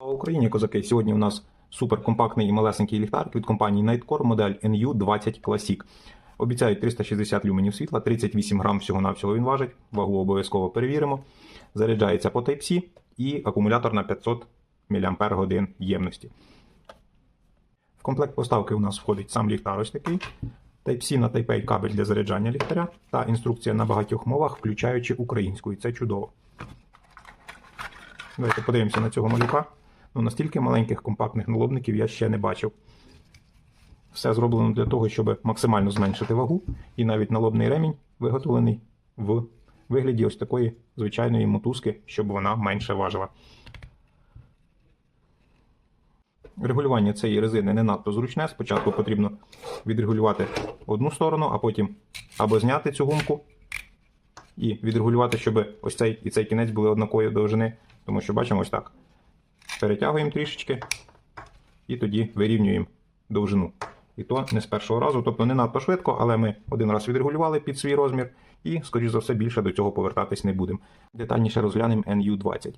Україні, козаки! Сьогодні у нас суперкомпактний і малесенький ліхтарик від компанії Nightcore модель NU20 Classic. Обіцяють 360 люменів світла, 38 грам всього-навсього він важить. Вагу обов'язково перевіримо. Заряджається по Type-C і акумулятор на 500 мАч ємності. В комплект поставки у нас входить сам ліхтар ось такий. Type-C на Type-A кабель для заряджання ліхтаря та інструкція на багатьох мовах, включаючи українську. І це чудово. Давайте подивимося на цього малюка. Ну, настільки маленьких компактних налобників я ще не бачив. Все зроблено для того, щоб максимально зменшити вагу, і навіть налобний ремінь виготовлений в вигляді ось такої звичайної мотузки, щоб вона менше важила. Регулювання цієї резини не надто зручне. Спочатку потрібно відрегулювати одну сторону, а потім або зняти цю гумку і відрегулювати, щоб ось цей і цей кінець були однакової довжини. Тому що бачимо ось так. Перетягуємо трішечки і тоді вирівнюємо довжину. І то не з першого разу, тобто не надто швидко, але ми один раз відрегулювали під свій розмір і, скоріш за все, більше до цього повертатись не будемо. Детальніше розглянемо NU20.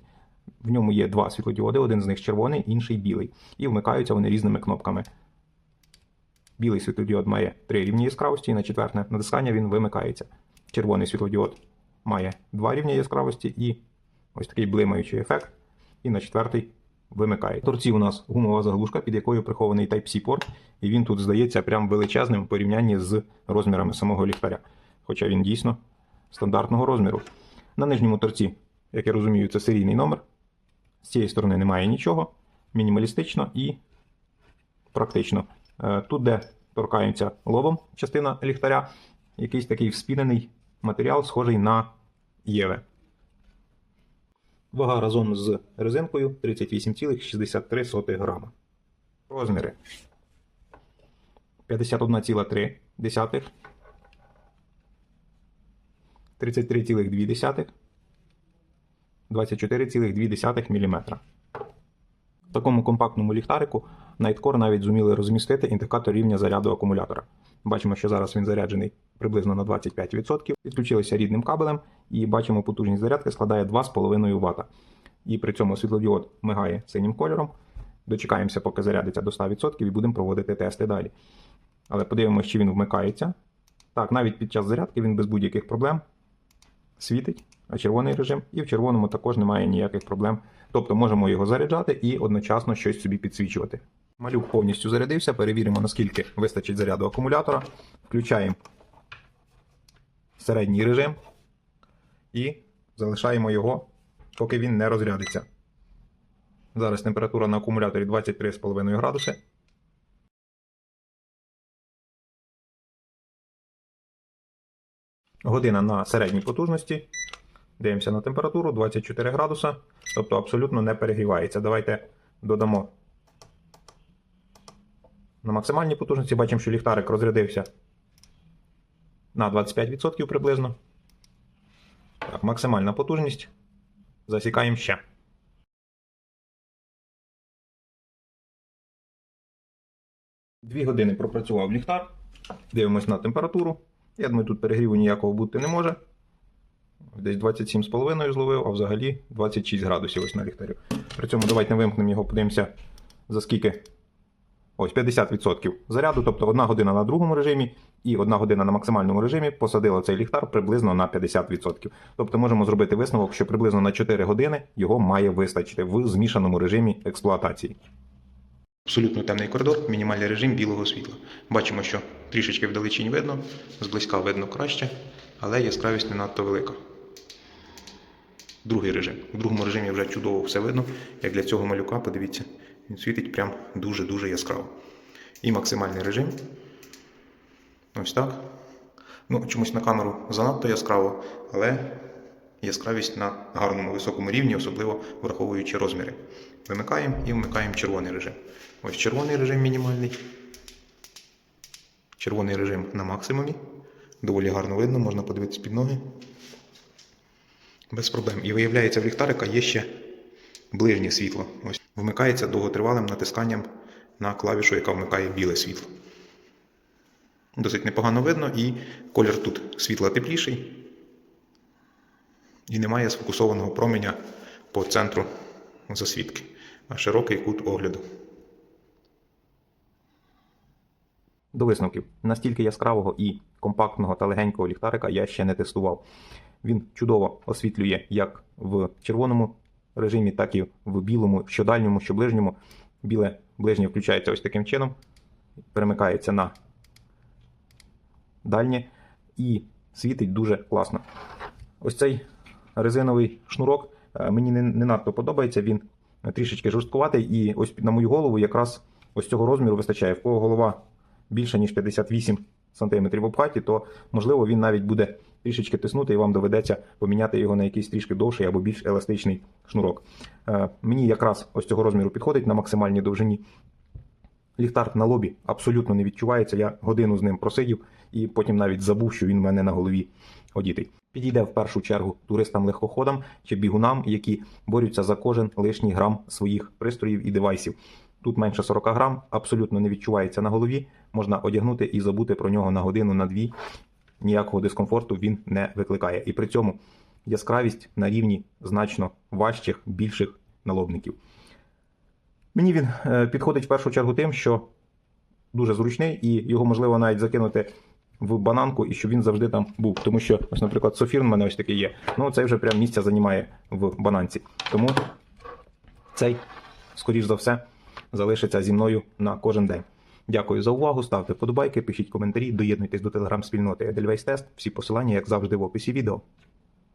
В ньому є два світлодіоди, один з них червоний, інший білий. І вмикаються вони різними кнопками. Білий світлодіод має три рівні яскравості, і на четверте натискання він вимикається. Червоний світлодіод має два рівні яскравості і ось такий блимаючий ефект. І на четвертий вимикає. В торці у нас гумова заглушка, під якою прихований Type-C порт, і він тут здається прям величезним в порівнянні з розмірами самого ліхтаря. Хоча він дійсно стандартного розміру. На нижньому торці, як я розумію, це серійний номер. З цієї сторони немає нічого. Мінімалістично і практично. Е, Тут, де торкаємося лобом частина ліхтаря, якийсь такий вспінений матеріал, схожий на Єве. Вага разом з резинкою 38,63 грама. Розміри 51,3, 33,2, 24,2 мм. В такому компактному ліхтарику Nightcore навіть зуміли розмістити індикатор рівня заряду акумулятора. Бачимо, що зараз він заряджений приблизно на 25%. Підключилися рідним кабелем і бачимо, потужність зарядки складає 2,5 Вт. І при цьому світлодіод мигає синім кольором. Дочекаємося, поки зарядиться до 100% і будемо проводити тести далі. Але подивимося, чи він вмикається. Так, навіть під час зарядки він без будь-яких проблем світить, а червоний режим, і в червоному також немає ніяких проблем. Тобто можемо його заряджати і одночасно щось собі підсвічувати. Малюк повністю зарядився, перевіримо, наскільки вистачить заряду акумулятора. Включаємо середній режим і залишаємо його, поки він не розрядиться. Зараз температура на акумуляторі 23,5 градуси. Година на середній потужності. Дивимося на температуру 24 градуса, тобто абсолютно не перегрівається. Давайте додамо на максимальній потужності. Бачимо, що ліхтарик розрядився на 25% приблизно. Так, максимальна потужність. Засікаємо ще. Дві години пропрацював ліхтар. Дивимось на температуру. Я думаю, тут перегріву ніякого бути не може. Десь 27,5 зловив, а взагалі 26 градусів ось на ліхтарю. При цьому давайте вимкнемо його, подивимося, за скільки. Ось 50% заряду, тобто 1 година на другому режимі і 1 година на максимальному режимі посадила цей ліхтар приблизно на 50%. Тобто можемо зробити висновок, що приблизно на 4 години його має вистачити в змішаному режимі експлуатації. Абсолютно темний коридор, мінімальний режим білого світла. Бачимо, що трішечки вдалечінь видно, зблизька видно краще, але яскравість не надто велика. Другий режим. У другому режимі вже чудово все видно. Як для цього малюка, подивіться, він світить прям дуже-дуже яскраво. І максимальний режим. Ось так. Ну, чомусь на камеру занадто яскраво, але яскравість на гарному високому рівні, особливо враховуючи розміри. Вимикаємо і вмикаємо червоний режим. Ось червоний режим мінімальний. Червоний режим на максимумі. Доволі гарно видно, можна подивитися під ноги. Без проблем. І виявляється, в ліхтарика є ще ближнє світло. Ось вмикається довготривалим натисканням на клавішу, яка вмикає біле світло. Досить непогано видно, і колір тут світла тепліший. І немає сфокусованого променя по центру засвітки. а широкий кут огляду. До висновків. Настільки яскравого і компактного та легенького ліхтарика я ще не тестував. Він чудово освітлює як в червоному режимі, так і в білому, що дальньому, що ближньому. Біле ближнє включається ось таким чином, перемикається на дальнє і світить дуже класно. Ось цей резиновий шнурок е, мені не, не надто подобається. Він трішечки жорсткуватий, і ось на мою голову якраз ось цього розміру вистачає. В кого голова більше, ніж 58 см в обхаті, то можливо він навіть буде трішечки тиснути, і вам доведеться поміняти його на якийсь трішки довший або більш еластичний шнурок. Е, Мені якраз ось цього розміру підходить на максимальній довжині. Ліхтар на лобі абсолютно не відчувається. Я годину з ним просидів і потім навіть забув, що він в мене на голові одітий. Підійде в першу чергу туристам-легкоходам чи бігунам, які борються за кожен лишній грам своїх пристроїв і девайсів. Тут менше 40 грам, абсолютно не відчувається на голові. Можна одягнути і забути про нього на годину, на дві. Ніякого дискомфорту він не викликає. І при цьому яскравість на рівні значно важчих, більших налобників. Мені він е, підходить в першу чергу тим, що дуже зручний, і його можливо навіть закинути в бананку, і щоб він завжди там був. Тому що, ось, наприклад, софір у мене ось такий є. Ну, цей вже прям місця займає в бананці. Тому цей, скоріш за все, залишиться зі мною на кожен день. Дякую за увагу. Ставте подобайки, пишіть коментарі, доєднуйтесь до телеграм-спільноти Edelweiss Test. Всі посилання, як завжди, в описі відео.